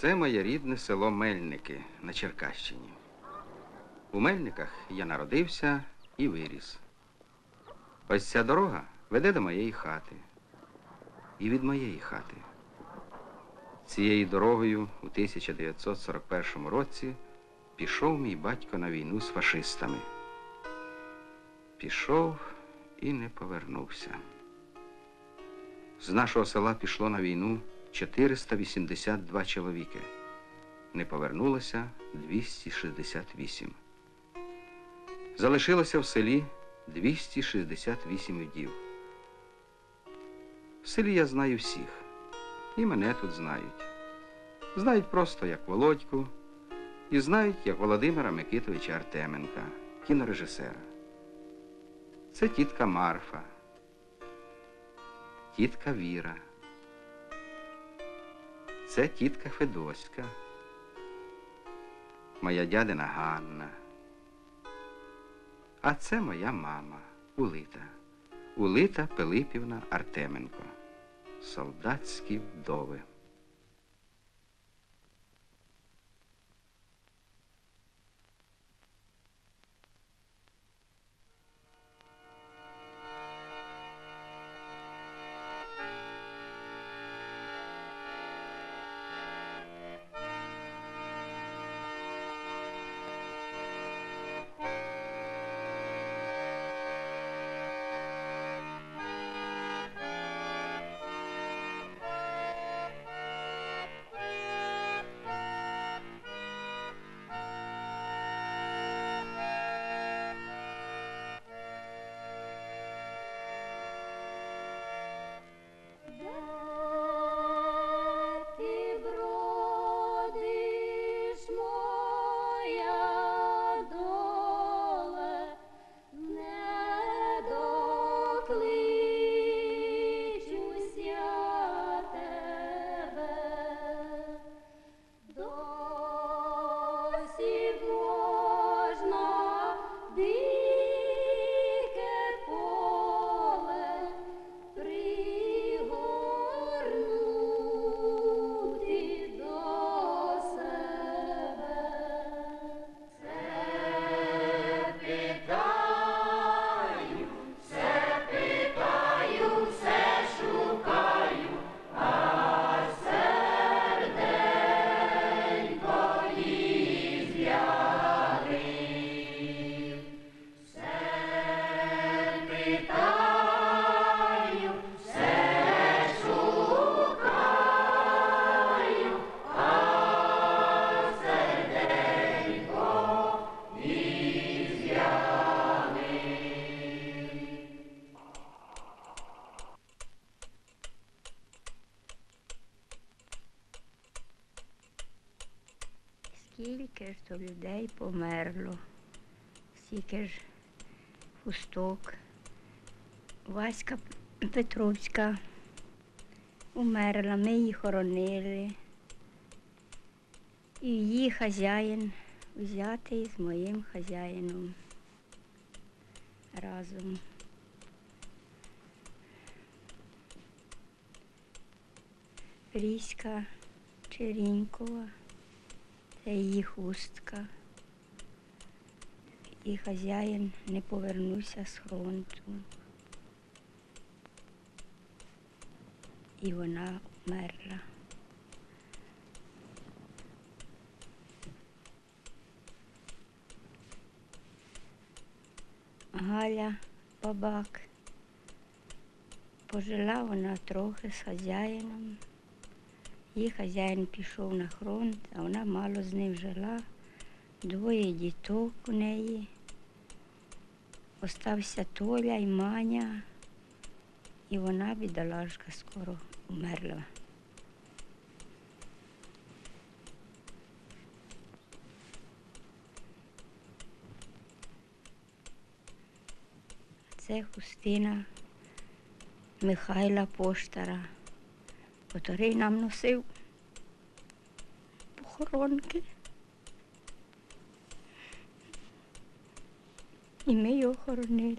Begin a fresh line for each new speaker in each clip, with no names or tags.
Це моє рідне село Мельники на Черкащині. У Мельниках я народився і виріс. Ось ця дорога веде до моєї хати. І від моєї хати. Цією дорогою у 1941 році пішов мій батько на війну з фашистами. Пішов і не повернувся. З нашого села пішло на війну 482 чоловіки. Не повернулося 268. Залишилося в селі 268 вдів. В селі я знаю всіх. І мене тут знають. Знають просто як Володьку, і знають як Володимира Микитовича Артеменка, кінорежисера. Це тітка Марфа, тітка Віра. Це тітка Федоська, моя дядина Ганна. А це моя мама Улита. Улита Пилипівна Артеменко. Солдатські вдови.
Ж хусток. Васька Петровська умерла, ми її хоронили. І її хазяїн взятий з моїм хазяїном разом. Пріська Черінькова. Це її хустка. І хазяїн не повернувся з фронту. І вона вмерла. Галя бабак. Пожила вона трохи з хазяїном. Її хазяїн пішов на фронт, а вона мало з ним жила. Двоє діток у неї. Остався Толя і Маня, і вона, бідолашка, скоро умерла. Це хустина Михайла Поштара, котрий нам носив похоронки. І ми його хоронили.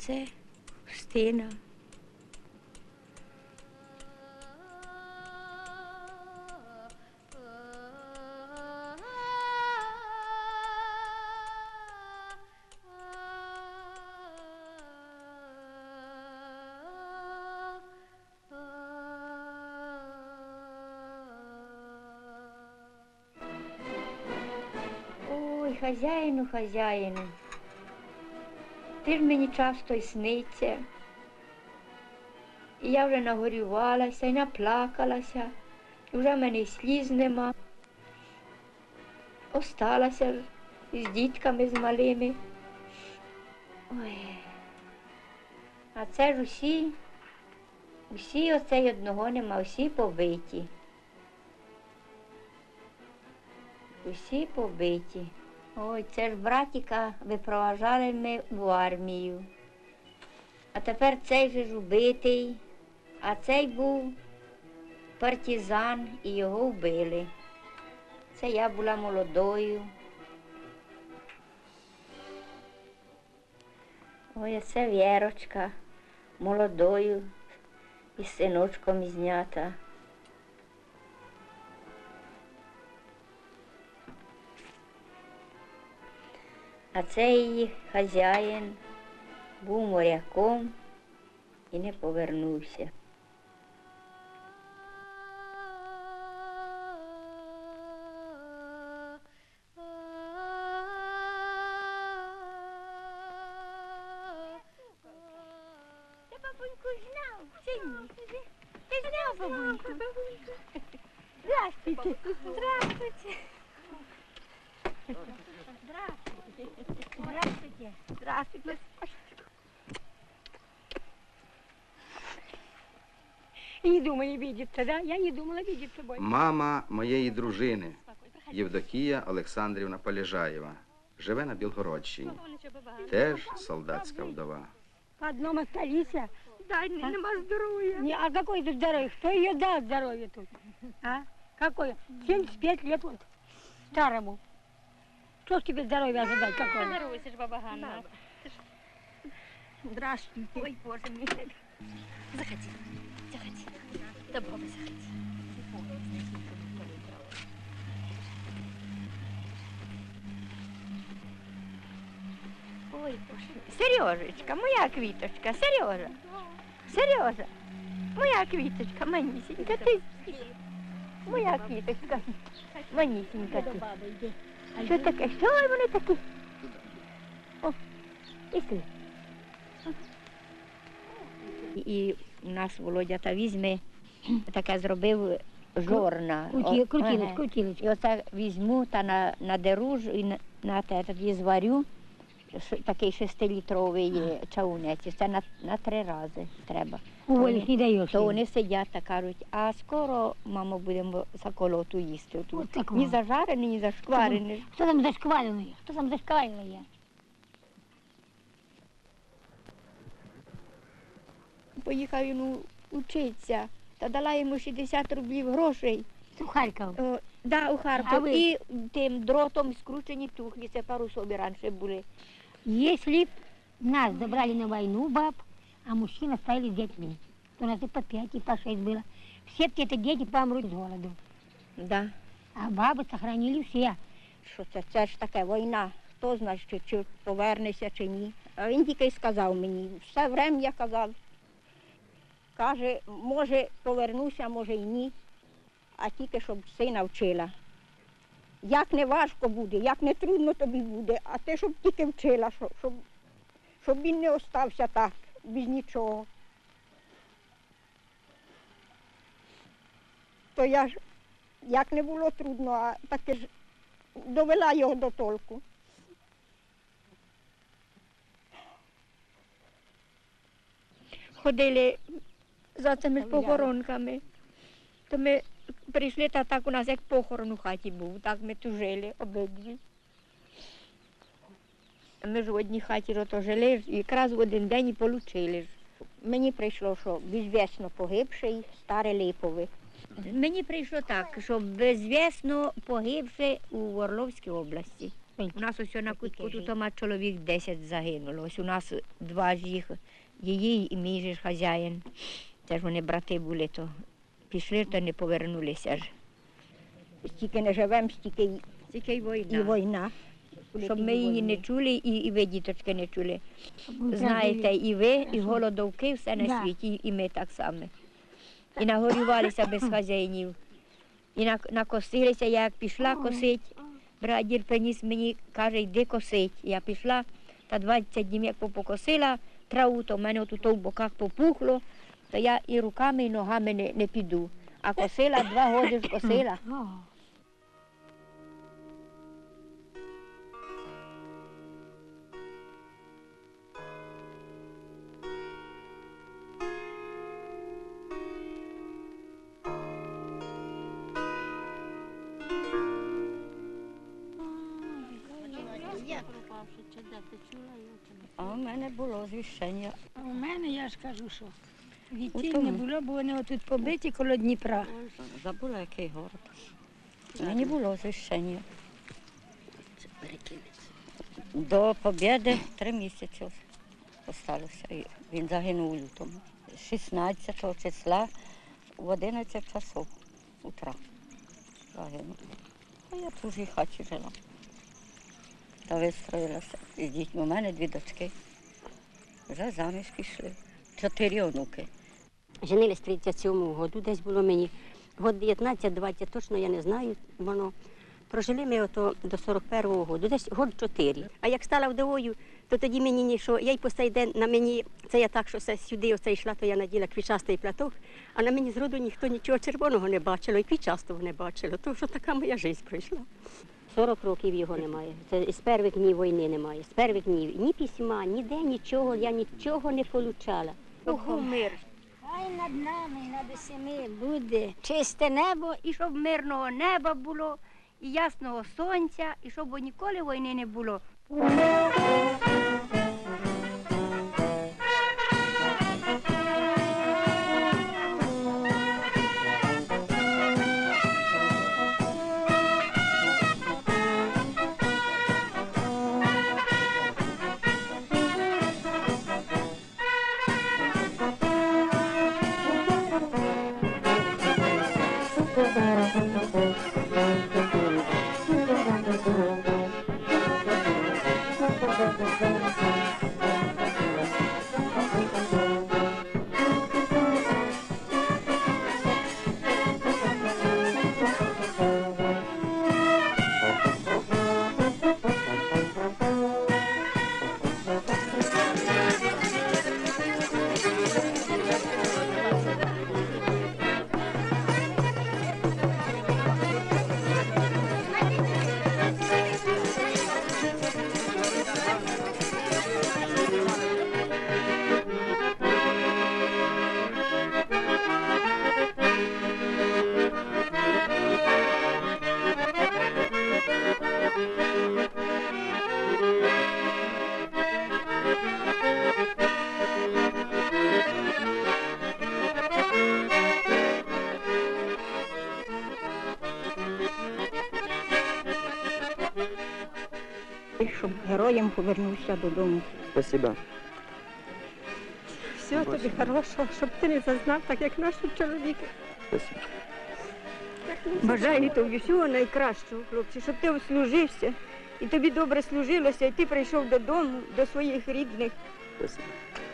Це Хустина. Ой, хазяїну, хазяїну. Ти ж мені часто й сниться. І я вже нагорювалася і наплакалася, і вже в мене й сліз нема. Осталася з дітками з малими. Ой. А це ж усі, усі оце одного нема, всі побиті. Усі побиті. Ой, це ж братіка випроважали ми в армію. А тепер цей же ж убитий, а цей був партизан і його вбили. Це я була молодою. Ой, це Вірочка молодою із синочком знята. А цей хазяїн був моряком і не повернувся.
Не думали видеться, да? Я не думала видеться больше.
Мама моєї дружини Євдокія Олександрівна Полежаєва. Живе на Білгородщині. Теж солдатська вдова.
По одному остались.
Дай мені нема здоров'я.
Не, а какое тут здоровье? Кто ее дал здоровье тут? А? Какое? 75 лет вот старому. Что ж тебе здоровье ожидать какое?
Здоровайся ж, баба Ганна.
Здравствуйте.
Ой, Боже мій.
Заходи, заходи. До.
Ой. Сережечка, моя квіточка, Сережа. Сережа, моя квіточка, манісінька, ти. Моя квіточка, манісінька ти. Що таке? Що вони такі? О, пішли. І у нас Володя та візьме, таке зробив жорна.
Крути,
О, ага. І оце візьму та на, надеру і на, на те тоді зварю. Такий шестилітровий чавунець. Це на, на три рази треба.
Уволить не даешь.
То вони сидять та кажуть, а скоро, мамо, будемо заколоту їсти.
От
Тут.
так
Ні зажарений, ні зашкварений.
Кто там зашкваленный? Кто там зашкваленный?
Поїхав він у- учитися, та дала йому 60 рублів грошей.
В Харьков.
О, да, у
А
Харків.
ви?
І тим дротом скручені тухлі, це пару собі раніше були.
Если б нас забрали на войну, баб, а мужчин оставили с детьми, то у нас и по пять, и по шесть было. Все это дети помрут с голоду.
Да.
А бабы сохранили все.
Що це? Це ж таке війна. Хто знає, чи, чи повернеся, чи ні. А він тільки й сказав мені, все врем'я казав. Каже, може повернуся, може і ні, а тільки щоб сина вчила. Як не важко буде, як не трудно тобі буде, а ти щоб тільки вчила, щоб, щоб, він не остався так, без нічого. То я ж, як не було трудно, а таке ж довела його до толку. Ходили за цими похоронками. То ми прийшли, та так у нас як похорон у хаті був, так ми тут жили обидві. Ми ж в одній хаті рото жили, якраз в один день і получили. Мені прийшло, що безвісно погибший старе липове. Мені прийшло так, що безвісно погибши у Орловській області. У нас ось на кутку тут чоловік 10 загинуло. Ось у нас два ж їх, її і мій же хазяїн. Це ж вони брати були, то пішли, то не повернулися ж.
Стільки не живемо, стільки й-
Тільки й
і
війна.
війна.
Щоб ми її не чули, і, і ви, діточки, не чули. Знаєте, і ви, і голодовки, все на
Да.
світі, і ми так само. І нагорювалися без хазяїнів. І на- накосилися, я як пішла косить, брадір приніс мені, каже, йди косить. Я пішла, та 20 днів як покосила траву, то в мене тут в боках попухло, то я і руками, і ногами не, не піду. А косила два роки косила.
А в мене було звіщення.
А у мене, я ж кажу, що
У
відтіль не було, бо вони отут побиті коло Дніпра.
Забула, який город. Мені було звіщення. До побєди три місяці осталося. Він загинув у лютому. 16 числа в 11 часов утра загинув. А я в чужій хаті жила. Та вистроїлася. З дітьми у мене дві дочки. Вже заміж пішли. Чотири онуки.
Женились в 37-му году, десь було мені год 19-20, точно я не знаю. Воно прожили ми ото до 41-го году, десь год 4. А як стала вдовою, то тоді мені нічого, я й по цей день на мені, це я так, що сюди оце йшла, то я наділа квічастий платок, а на мені зроду ніхто нічого червоного не бачило, і квічастого не бачило. То що така моя життя пройшла. 40 років його немає. Це з перших днів війни немає. З перших днів ні письма, ніде нічого, я нічого не получала.
Був мир.
Хай над нами, над усіми буде чисте небо.
і щоб мирного неба було, і ясного сонця, і щоб ніколи війни не було.
Щоб героєм повернувся додому.
Спасибо.
Всього тобі хорошого, щоб ти не зазнав, так як наші чоловіки.
Спасибо.
Бажаю тобі всього найкращого, хлопче, щоб ти ослужився, і тобі добре служилося, і ти прийшов додому, до своїх рідних
Спасибо.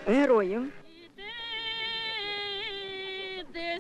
героїв.
Іди,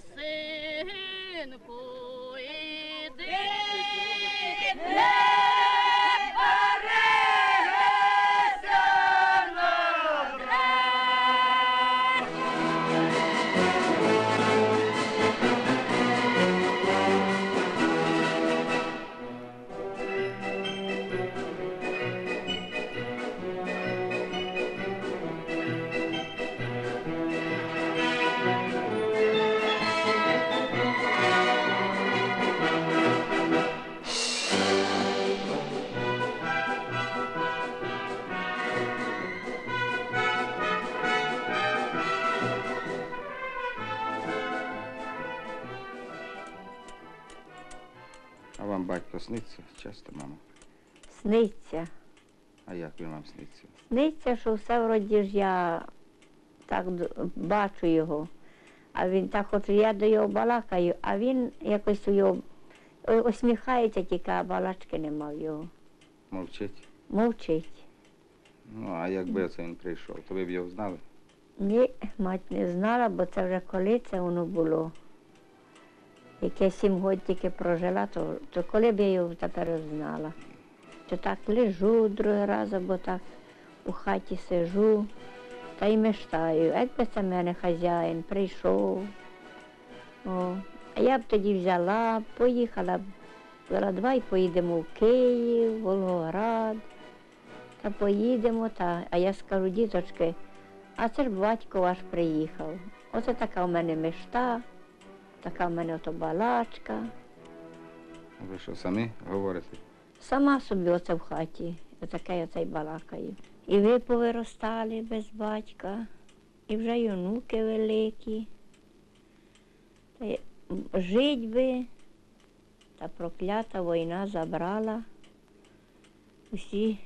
батько сниться часто, мамо?
сниться.
А як він вам сниться?
Сниться, що все вроді ж я так бачу його. А він так хоче, я до його балакаю, а він якось у його усміхається, тільки а балачки нема в його.
Мовчить?
Мовчить.
Ну, а якби це він прийшов, то ви б його знали?
Ні, мать не знала, бо це вже коли це воно було. Як я сім років тільки прожила, то, то коли б я його тепер знала. То так лежу другий раз, або так у хаті сижу та й мечтаю. Якби це мене хазяїн прийшов. О, а я б тоді взяла, поїхала б, сказала, давай поїдемо в Київ, Волгоград. Та поїдемо, та, а я скажу, діточки, а це ж батько ваш приїхав. Оце така в мене мечта, така в мене ото балачка.
Ви що, самі говорите?
Сама собі оце в хаті, отаке оце й балакаю. І ви повиростали без батька, і вже й онуки великі. Та жить би, та проклята війна забрала усі